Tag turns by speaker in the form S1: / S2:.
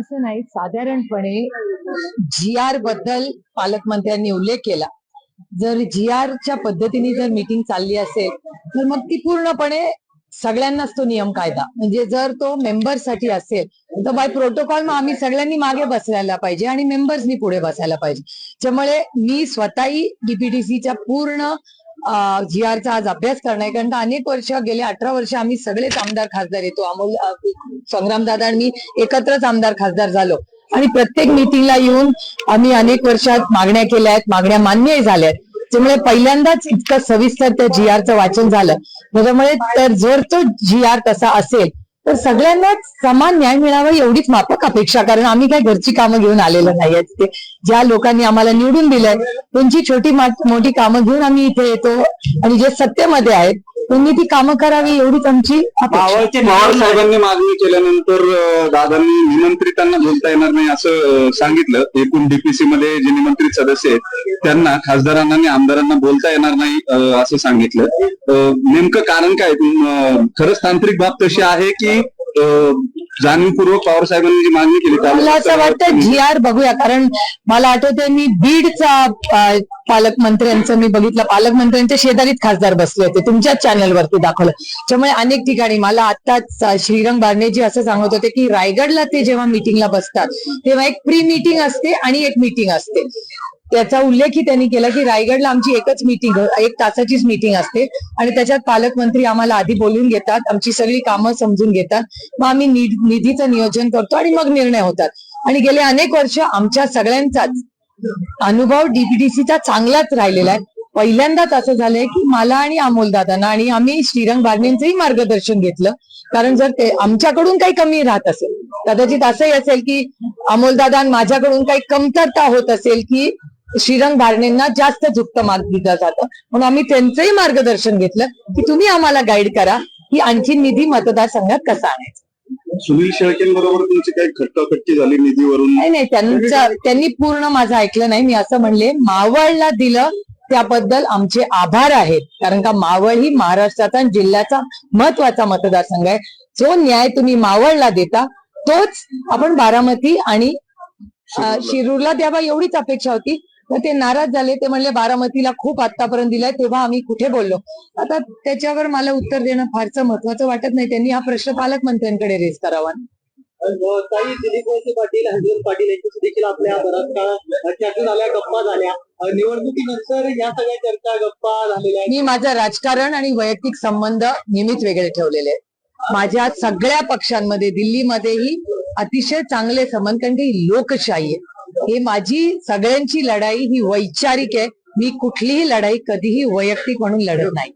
S1: असं नाही. साधारणपणे जी आरबद्दल पालकमंत्र्यांनी उल्लेख केला. जर जी च्या पद्धतीने जर मीटिंग चालली असेल तर मग ती पूर्णपणे सगळ्यांनाच तो नियम कायदा. म्हणजे जर तो मेंबरसाठी असेल तर बाय प्रोटोकॉल मग आम्ही सगळ्यांनी मागे बसायला पाहिजे आणि मेंबर्सनी पुढे बसायला पाहिजे. त्यामुळे मी स्वतःही डीपीटीसीच्या पूर्ण जी आरचा आज अभ्यास करणार आहे. कारण अनेक वर्ष गेले अठरा वर्ष आम्ही सगळेच आमदार खासदार येतो. अमोल संग्राम दादा आणि मी एकत्रच आमदार खासदार झालो. आणि प्रत्येक मिटिंगला येऊन आम्ही अनेक वर्षात मागण्या केल्या आहेत. मागण्या मान्यही झाल्या आहेत. त्यामुळे पहिल्यांदाच इतकं सविस्तर त्या जी आरचं वाचन झालं. त्याच्यामुळे तर जर तो जी आर तसा असेल तर सगळ्यांनाच समान न्याय मिळावा एवढीच माफक अपेक्षा कारण आम्ही काय घरची कामं घेऊन आलेलं नाहीये तिथे ज्या लोकांनी आम्हाला निवडून दिलंय त्यांची छोटी मोठी कामं घेऊन आम्ही इथे येतो. आणि जे सत्तेमध्ये आहेत त्यांनी ती कामं करावी एवढीच आमची अपेक्षा. आहे.
S2: पवार साहेबांनी मागणी केल्यानंतर दादांनी निमंत्रितांना बोलता येणार नाही असं सांगितलं. एकूण डीपीसी मध्ये जे निमंत्रित सदस्य आहेत त्यांना खासदारांना आणि आमदारांना बोलता येणार नाही असं सांगितलं. नेमकं कारण काय खरंच तांत्रिक बाब तशी आहे की जाणीवपूर्वक पवार साहेबांनी जी मागणी केली
S1: मला असं वाटतं जी आर बघूया कारण मला आठवतंय मी बीडचा पालकमंत्र्यांचं मी बघितलं. पालकमंत्र्यांच्या शेजारीत खासदार बसले होते तुमच्याच चॅनलवरती दाखवलं. त्यामुळे अनेक ठिकाणी मला आत्ताच श्रीरंग बारणेजी असं सांगत होते की रायगडला ते जेव्हा मिटिंगला बसतात तेव्हा एक प्री मिटिंग असते आणि एक मिटिंग असते. त्याचा उल्लेखही त्यांनी केला की रायगडला आमची एकच मीटिंग एक तासाचीच मीटिंग असते. आणि त्याच्यात पालकमंत्री आम्हाला आधी बोलून घेतात आमची सगळी कामं समजून घेतात. मग आम्ही निधीचं नियोजन करतो आणि मग निर्णय होतात. आणि गेले अनेक वर्ष आमच्या सगळ्यांचाच अनुभव डीपीडीसीचा चांगलाच राहिलेला आहे. पहिल्यांदाच असं झालंय की मला आणि अमोल दादांना आणि आम्ही श्रीरंग बारणेंचंही मार्गदर्शन घेतलं. कारण जर ते आमच्याकडून काही कमी राहत असेल कदाचित असंही असेल की अमोलदादा माझ्याकडून काही कमतरता होत असेल की श्रीरंग बारणेंना जास्त झुकत मार्ग दिलं जातं. म्हणून आम्ही त्यांचंही मार्गदर्शन घेतलं की तुम्ही आम्हाला गाईड करा की आणखी निधी मतदारसंघात कसा आणायचा.
S2: सुनील शेळकेंबरोबर तुमची काही खट्टाखट्टी झाली निधीवरून?
S1: नाही नाही त्यांचं त्यांनी पूर्ण माझं ऐकलं नाही. मी असं म्हणले मावळला दिलं त्याबद्दल आमचे आभार आहेत. कारण का मावळ ही महाराष्ट्राचा आणि जिल्ह्याचा महत्त्वाचा मतदारसंघ आहे. जो न्याय तुम्ही मावळला देता तोच आपण बारामती आणि शिरूरला द्यावा एवढीच अपेक्षा होती. तर ते नाराज झाले. ते म्हणले बारामतीला खूप आतापर्यंत दिलाय तेव्हा आम्ही कुठे बोललो? आता त्याच्यावर मला उत्तर देणं फारसं महत्वाचं वाटत नाही. त्यांनी हा प्रश्न पालकमंत्र्यांकडे रेस करावा.
S3: काही दिलीप वळसे पाटील हरिभाऊ पाटील यांच्याशी देखील आपल्या बराच काळ चर्चा झाल्या गप्पा झाल्या. निवडणुकीनंतर या सगळ्या चर्चा गप्पा झालेल्या
S1: मी माझं राजकारण आणि वैयक्तिक संबंध नेहमीच वेगळे ठेवलेले आहेत. माझ्या सगळ्या पक्षांमध्ये दिल्लीमध्येही अतिशय चांगले संबंध कारण की लोकशाही आहे. हे माझी सगळ्यांची लढाई ही वैचारिक आहे. मी कुठलीही लढाई कधीही वैयक्तिक म्हणून लढत नाही.